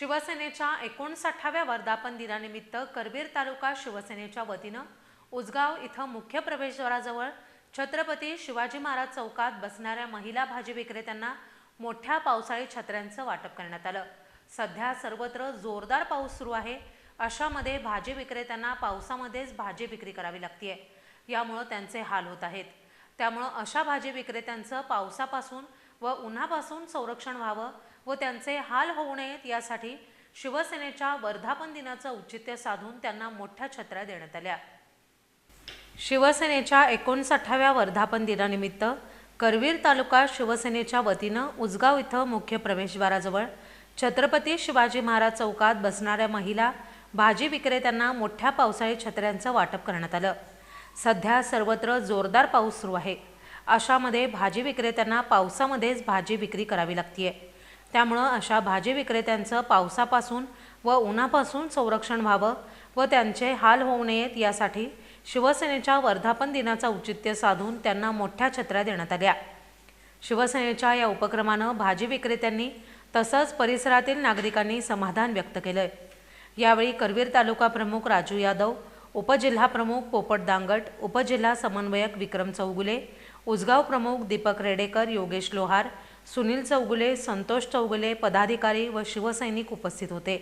शिवसेनेच्या एकोणसाठाव्या वर्धापन दिनानिमित्त करवीर तालुका शिवसेनेच्या वतीनं उजगाव इथं मुख्य प्रवेशद्वाराजवळ छत्रपती शिवाजी महाराज चौकात बसणाऱ्या महिला भाजी विक्रेत्यांना मोठ्या पावसाळी छत्र्यांचं वाटप करण्यात आलं. सध्या सर्वत्र जोरदार पाऊस सुरू आहे. अशामध्ये भाजी विक्रेत्यांना पावसामध्येच भाजी विक्री करावी लागतीये. यामुळं त्यांचे हाल होत आहेत. त्यामुळं अशा भाजी विक्रेत्यांचं पावसापासून व उन्हापासून संरक्षण व्हावं व त्यांचे हाल होऊ नयेत यासाठी शिवसेनेच्या वर्धापन दिनाचं औचित्य साधून त्यांना मोठ्या छत्र्या देण्यात आल्या. शिवसेनेच्या एकोणसाठाव्या वर्धापन दिनानिमित्त करवीर तालुका शिवसेनेच्या वतीनं उजगाव इथं मुख्य प्रवेशद्वाराजवळ छत्रपती शिवाजी महाराज चौकात बसणाऱ्या महिला भाजी विक्रेत्यांना मोठ्या पावसाळी छत्र्यांचं वाटप करण्यात आलं. सध्या सर्वत्र जोरदार पाऊस सुरू आहे. अशामध्ये भाजी विक्रेत्यांना पावसामध्येच भाजी विक्री करावी लागते त्यामुळं अशा भाजी विक्रेत्यांचं पावसापासून व उन्हापासून संरक्षण व्हावं व त्यांचे हाल होऊ नयेत यासाठी शिवसेनेच्या वर्धापन दिनाचं औचित्य साधून त्यांना मोठ्या छत्र्या देण्यात आल्या. शिवसेनेच्या या उपक्रमानं भाजी विक्रेत्यांनी तसंच परिसरातील नागरिकांनी समाधान व्यक्त केलंय. यावेळी करवीर तालुका प्रमुख राजू यादव उपजिल्हा प्रमुख पोपट दांगट उपजिल्हा समन्वयक विक्रम चौगुले उसगाव प्रमुख दीपक रेडेकर योगेश लोहार सुनील चौगुले संतोष चौगुले पदाधिकारी व शिवसैनिक उपस्थित होते.